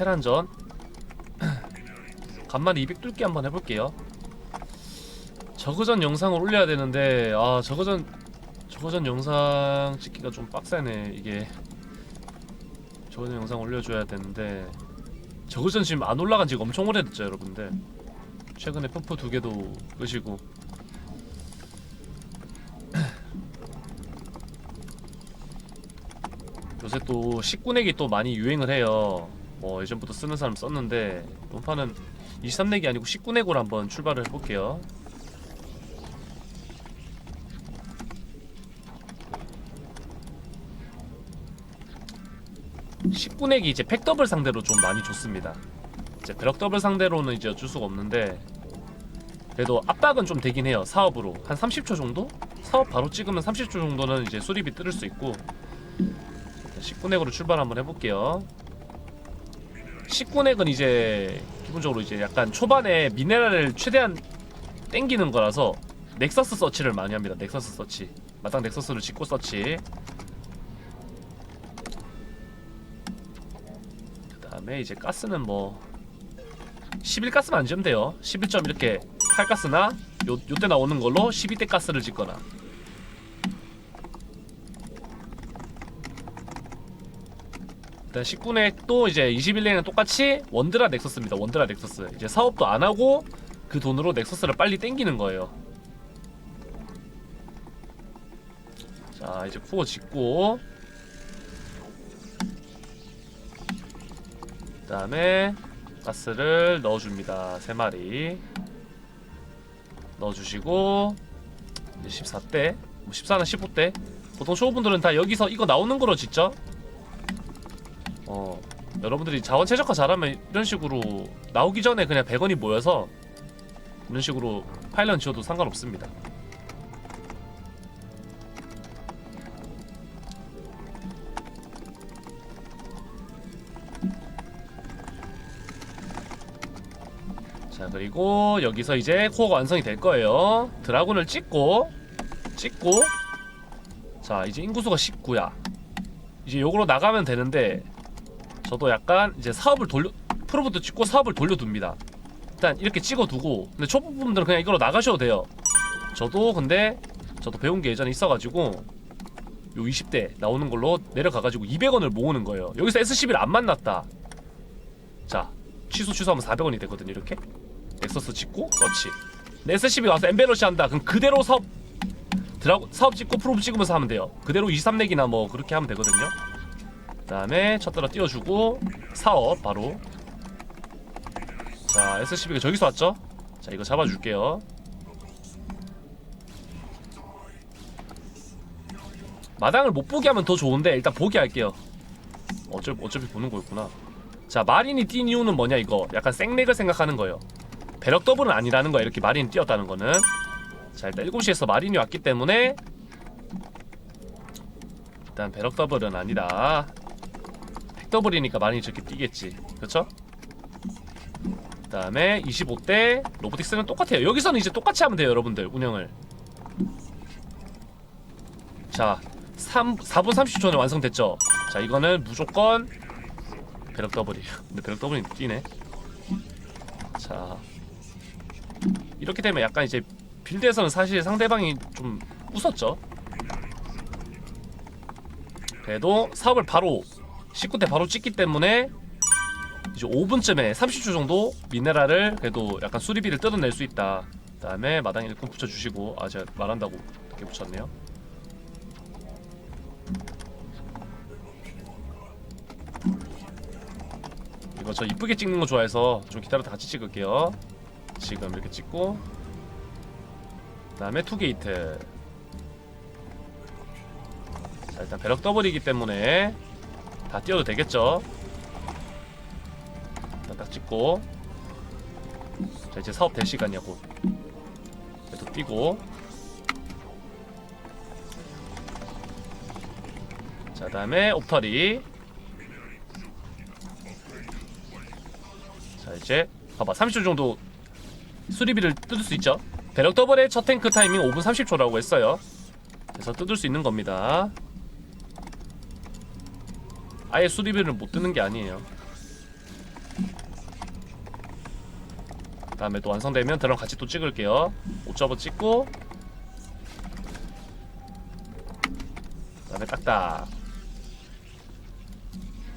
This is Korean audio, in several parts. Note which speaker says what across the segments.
Speaker 1: 테란전. 간만에 200 뚫기 한번 해볼게요. 저그전 영상을 올려야 되는데 아 저그전 저그전 영상 찍기가 좀 빡세네 이게. 저그전 영상 올려줘야 되는데. 저그전 지금 안 올라간 지가 엄청 오래됐죠 여러분들. 최근에 푸프 두 개도 끄시고. 요새 또 19내기 또 많이 유행을 해요. 뭐 예전부터 쓰는 사람 썼는데 이번 판은 23내기 아니고 19내고로 한번 출발을 해볼게요. (19 내기) 이제 팩 더블 상대로 좀 많이 좋습니다 이제 벼락 더블 상대로는 이제 어쩔 수가 없는데 그래도 압박은 좀 되긴 해요 사업으로 한 30초 정도? 사업 바로 찍으면 30초 정도는 이제 수립이 뜰 수 있고 19넥으로 출발 한번 해볼게요 19넥은 이제 기본적으로 이제 약간 초반에 미네랄을 최대한 땡기는 거라서 넥서스 서치를 많이 합니다. 넥서스 서치. 마땅 넥서스를 짓고 서치. 그 다음에 이제 가스는 뭐 11가스만 안 지으면 돼요. 11점 이렇게 8가스나 요, 요때 나오는 걸로 12대 가스를 짓거나 일단 19넥 또 이제 21넥은 똑같이 원드라 넥서스입니다. 원드라 넥서스. 이제 사업도 안 하고 그 돈으로 넥서스를 빨리 땡기는 거예요. 자, 이제 쿠어 짓고 그다음에 가스를 넣어줍니다. 세 마리 넣어주시고 이제 14대, 뭐 14나 15대. 보통 쇼분들은 다 여기서 이거 나오는 거로 짓죠. 어 여러분들이 자원 최적화 잘하면 이런 식으로 나오기 전에 그냥 100원이 모여서 이런 식으로 파일런 지어도 상관없습니다. 자 그리고 여기서 이제 코어가 완성이 될 거예요. 드라군을 찍고 찍고 자 이제 인구수가 19야. 이제 요거로 나가면 되는데 저도 약간 이제 사업을 돌려 프로부터 찍고 사업을 돌려둡니다. 일단 이렇게 찍어두고 근데 초보분들은 그냥 이걸로 나가셔도 돼요. 저도 근데 저도 배운 게 예전에 있어가지고 요 20대 나오는 걸로 내려가가지고 200원을 모으는 거예요. 여기서 S11 안 만났다. 자 취소 취소하면 400원이 되거든요. 이렇게 넥서스 찍고 서치. 근데 S11 와서 엠베러시 한다. 그럼 그대로 사업 드라고 사업 찍고 프로브 찍으면서 하면 돼요. 그대로 23렉이나 뭐 그렇게 하면 되거든요. 그다음에 첫 달아 띄워주고 사업 바로. 자 SCB가 저기서 왔죠? 자 이거 잡아줄게요. 마당을 못 보게 하면 더 좋은데 일단 보게 할게요. 어차피, 어차피 보는 거였구나. 자 마린이 뛴 이유는 뭐냐 이거. 약간 생렉을 생각하는 거예요. 배럭 더블은 아니라는 거야 이렇게 마린이 뛰었다는 거는. 자 일단 7시에서 마린이 왔기 때문에 일단 배럭 더블은 아니다 더블이니까 많이 저렇게 뛰겠지. 그렇죠? 그 다음에 25대 로보틱스는 똑같아요. 여기서는 이제 똑같이 하면 돼요 여러분들 운영을. 자 3, 4분 30초 전에 완성됐죠? 자 이거는 무조건 배럭 더블이에요. 근데 배럭 더블이 뛰네. 자 이렇게 되면 약간 이제 빌드에서는 사실 상대방이 좀 웃었죠? 그래도 사업을 바로 19대 바로 찍기 때문에 이제 5분쯤에 30초 정도 미네랄을 그래도 약간 수리비를 뜯어낼 수 있다. 그 다음에 마당 일꾼 붙여주시고 아 제가 말한다고 이렇게 붙였네요. 이거 저 이쁘게 찍는 거 좋아해서 좀 기다렸다 같이 찍을게요. 지금 이렇게 찍고 그 다음에 투게이트 자 일단 배럭 더블이기 때문에 다 띄워도 되겠죠? 일단 딱 찍고. 자 이제 사업 될곧 그래도 뛰고. 자 다음에 옵터리 자 이제 봐봐. 30초 정도 수리비를 뜯을 수 있죠? 배럭 더블의 첫 탱크 타이밍 5분 30초라고 했어요. 그래서 뜯을 수 있는 겁니다 아예 수리비를 못 드는 게 아니에요. 그 다음에 또 완성되면 드럼 같이 또 찍을게요. 옷접어 찍고. 그 다음에 딱딱.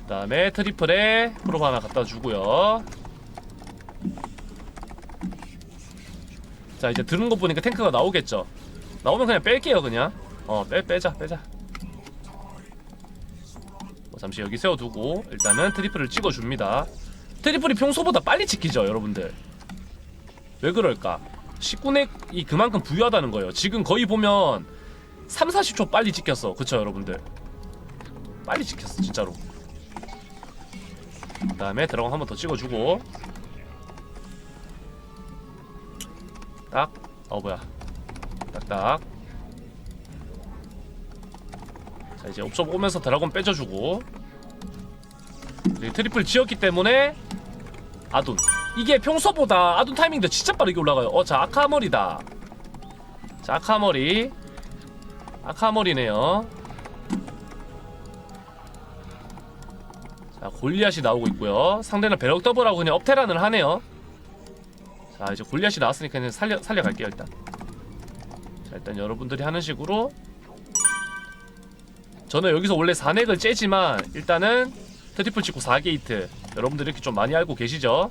Speaker 1: 그 다음에 트리플에 프로브 하나 갖다 주고요. 자 이제 드는 거 보니까 탱크가 나오겠죠? 나오면 그냥 뺄게요 그냥. 어 빼, 빼자 빼자. 잠시 여기 세워두고 일단은 트리플을 찍어줍니다. 트리플이 평소보다 빨리 찍히죠 여러분들. 왜 그럴까? 19넥이 그만큼 부유하다는 거예요. 지금 거의 보면 3, 40초 빨리 찍혔어. 그쵸 여러분들? 빨리 찍혔어 진짜로. 그 다음에 드라곤 한번 더 찍어주고. 딱, 어 뭐야, 딱딱. 자 이제 옵션 오면서 드라곤 빼줘주고 트리플 지었기 때문에 아둔. 이게 평소보다 아둔 타이밍도 진짜 빠르게 올라가요. 어, 자 아카머리다. 자 아카머리, 아카머리네요. 자 골리앗이 나오고 있고요. 상대는 배럭 더블하고 그냥 업테란을 하네요. 자 이제 골리앗이 나왔으니까 그냥 살려 살려갈게요 일단. 자 일단 여러분들이 하는 식으로 저는 여기서 원래 4넥을 째지만 일단은 트리플 찍고 4게이트 여러분들 이렇게 좀 많이 알고 계시죠?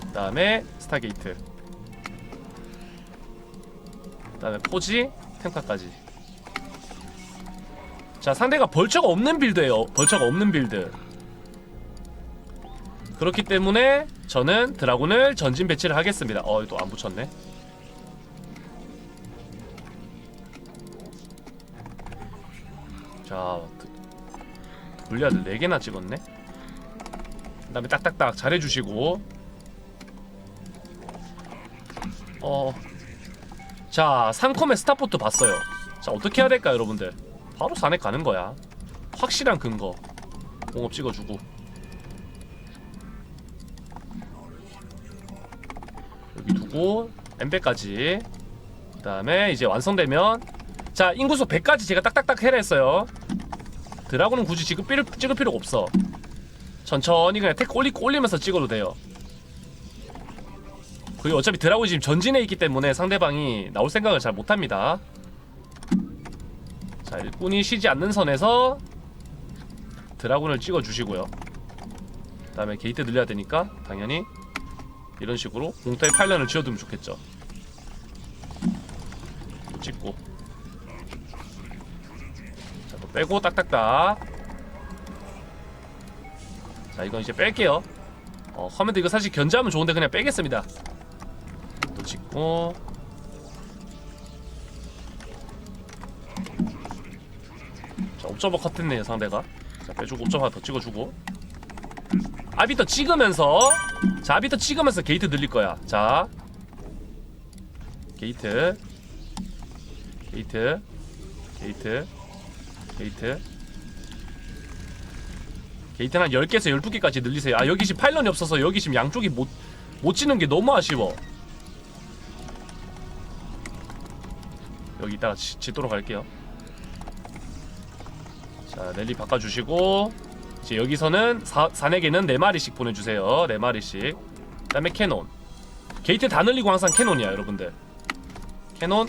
Speaker 1: 그 다음에 스타게이트. 그 다음에 포지 템카까지. 자 상대가 벌처가 없는 빌드예요. 벌처가 없는 빌드. 그렇기 때문에 저는 드라군을 전진 배치를 하겠습니다. 어또 안 붙였네 골리앗을 4개나 찍었네. 그 다음에 딱딱딱 잘해주시고. 어. 자 3컴의 스타포트 봤어요. 자 어떻게 해야 될까 여러분들? 바로 4넥 가는 거야. 확실한 근거. 공업 찍어주고. 여기 두고 엠베까지. 그 다음에 이제 완성되면 자 인구수 100까지 제가 딱딱딱 해라 했어요 드라곤은 굳이 지금 삐를 찍을 필요가 없어. 천천히 그냥 텍 올리, 올리면서 찍어도 돼요. 그리고 어차피 드라곤이 지금 전진해 있기 때문에 상대방이 나올 생각을 잘 못합니다. 자 일꾼이 쉬지 않는 선에서 드라곤을 찍어주시고요. 그 다음에 게이트 늘려야 되니까 당연히 이런 식으로 공터에 파일런을 지어두면 좋겠죠. 찍고 빼고 딱딱딱. 자 이건 이제 뺄게요. 어 커맨드 이거 사실 견제하면 좋은데 그냥 빼겠습니다. 또 찍고. 자 옵저버 컷했네요 상대가. 자 빼주고 옵저버 더 찍어주고. 아비터 찍으면서 자 아비터 찍으면서 게이트 늘릴 거야. 자. 게이트. 게이트. 게이트 게이트. 게이트는 한 10개에서 12개까지 늘리세요. 아 여기 지금 파일런이 없어서 여기 지금 양쪽이 못, 못 치는 게 너무 아쉬워. 여기 이따가 지, 짓도록 할게요. 자 랠리 바꿔주시고 이제 여기서는 사, 4넥에는 4마리씩 보내주세요. 4마리씩. 그 다음에 캐논. 게이트 다 늘리고 항상 캐논이야 여러분들. 캐논.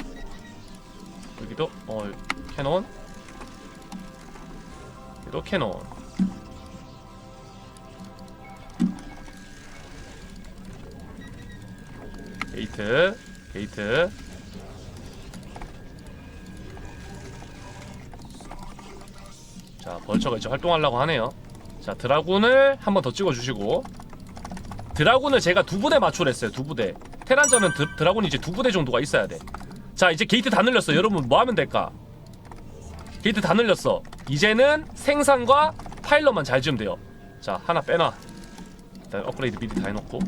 Speaker 1: 여기도 어 캐논 여기도 캐논. 게이트 게이트. 자 벌처가 이제 활동하려고 하네요. 자 드라군을 한 번 더 찍어주시고. 드라군을 제가 두 부대 맞출했어요 두 부대. 테란전은 드, 드라군이 이제 두 부대 정도가 있어야 돼자 이제 게이트 다 늘렸어. 여러분 뭐 하면 될까? 게이트 다 늘렸어 이제는 생산과 파일럿만 잘 지으면 돼요. 자 하나 빼놔. 일단 업그레이드 미리 다 해놓고.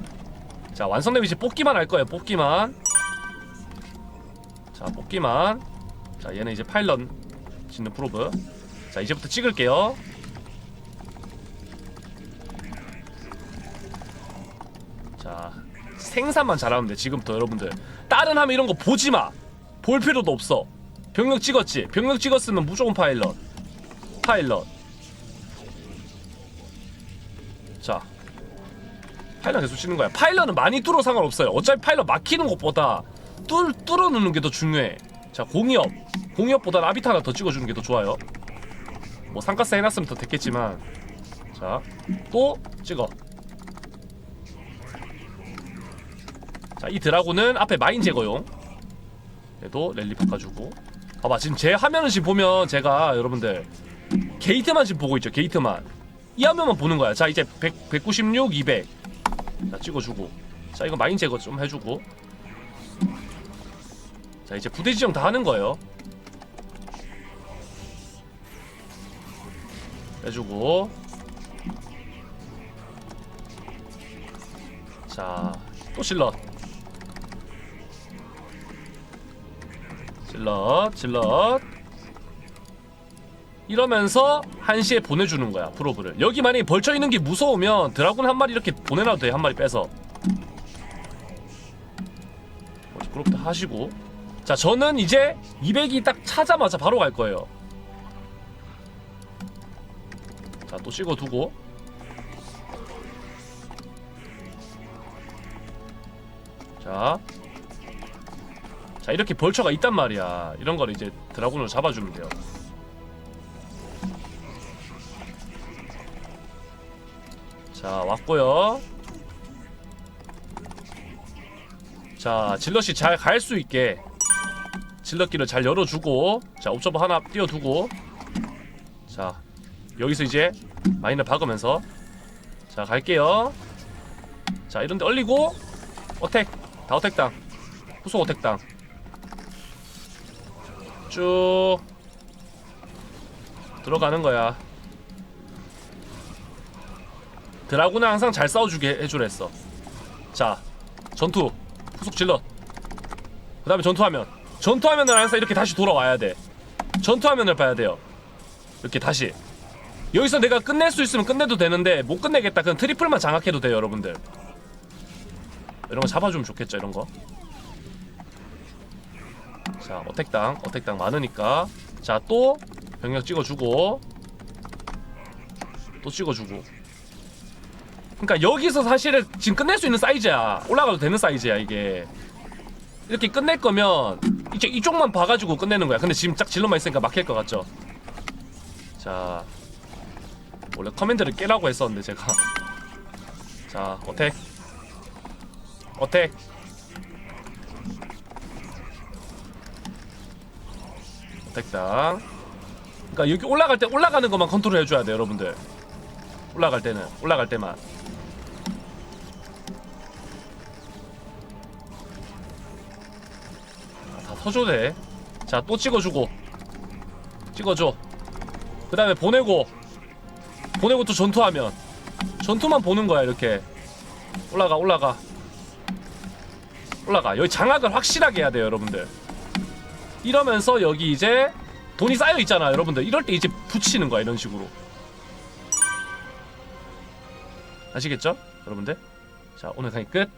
Speaker 1: 자 완성되면 이제 뽑기만 할 거예요 뽑기만. 자 뽑기만. 자 얘는 이제 파일럿 짓는 프로브. 자 이제부터 찍을게요. 자 생산만 잘하면 돼 지금부터 여러분들. 다른 하면 이런 거 보지마. 볼 필요도 없어. 병력 찍었지? 병력 찍었으면 무조건 파일럿 파일럿. 자 파일럿 계속 치는 거야. 파일럿은 많이 뚫어 상관없어요. 어차피 파일럿 막히는 것보다 뚫, 뚫어 놓는 게 더 중요해. 자 공이업. 공이업보다 아비타 하나 더 찍어주는 게 더 좋아요. 뭐 상가스 해놨으면 더 됐겠지만. 자 또 찍어. 자 이 드라군은 앞에 마인 제거용. 얘도 랠리 바꿔주고. 봐봐 지금 제 화면을 지금 보면 제가 여러분들 게이트만 지금 보고 있죠 게이트만. 이 화면만 보는 거야. 자 이제 100, 196, 200 자 찍어주고. 자 이거 마인 제거 좀 해주고. 자 이제 부대 지정 다 하는 거예요. 해주고. 자또 실럿. 질럿 질럿 이러면서 한시에 보내주는 거야 프로브를. 여기 만약에 벌쳐있는 게 무서우면 드라군 한 마리 이렇게 보내놔도 돼한 마리 빼서. 그렇게 하시고. 자 저는 이제 200이 딱 차자마자 바로 갈 거예요. 자 또 찍어두고. 자. 자 이렇게 벌처가 있단 말이야. 이런 거를 이제 드라군으로 잡아주면 돼요 자 왔고요. 자 질럿이 잘 갈 수 있게 질럿길을 잘 열어주고 자 옵저버 하나 띄워두고 자 여기서 이제 마인을 박으면서 자 갈게요. 자 이런데 얼리고 어택 다 어택당 후속 어택당. 쭉 들어가는 거야 드라군은 항상 잘 싸워주게 해주랬어. 자 전투. 후속 질럿 그 다음에 전투하면. 전투하면은 항상 이렇게 다시 돌아와야 돼. 전투화면을 봐야 돼요. 이렇게 다시. 여기서 내가 끝낼 수 있으면 끝내도 되는데 못 끝내겠다. 그럼 트리플만 장악해도 돼요 여러분들. 이런 거 잡아주면 좋겠죠 이런 거? 자 어택당. 어택당 많으니까. 자 또 병력 찍어주고. 또 찍어주고 그러니까 여기서 사실은 지금 끝낼 수 있는 사이즈야. 올라가도 되는 사이즈야 이게. 이렇게 끝낼 거면 이쪽 이쪽만 봐가지고 끝내는 거야. 근데 지금 딱 질러만 있으니까 막힐 것 같죠? 자 원래 커맨드를 깨라고 했었는데 제가. 자 어택. 어택. 어택당. 그러니까 여기 올라갈 때 올라가는 것만 컨트롤 해줘야 돼 여러분들. 올라갈 때는. 올라갈 때만 터줘도 돼자 또 찍어주고. 찍어줘. 그 다음에 보내고. 보내고 또 전투하면. 전투만 보는 거야 이렇게. 올라가 올라가. 올라가. 여기 장악을 확실하게 해야 돼요 여러분들. 이러면서 여기 이제 돈이 쌓여 있잖아 여러분들. 이럴 때 이제 붙이는 거야 이런 식으로. 아시겠죠? 여러분들? 자 오늘 강의 끝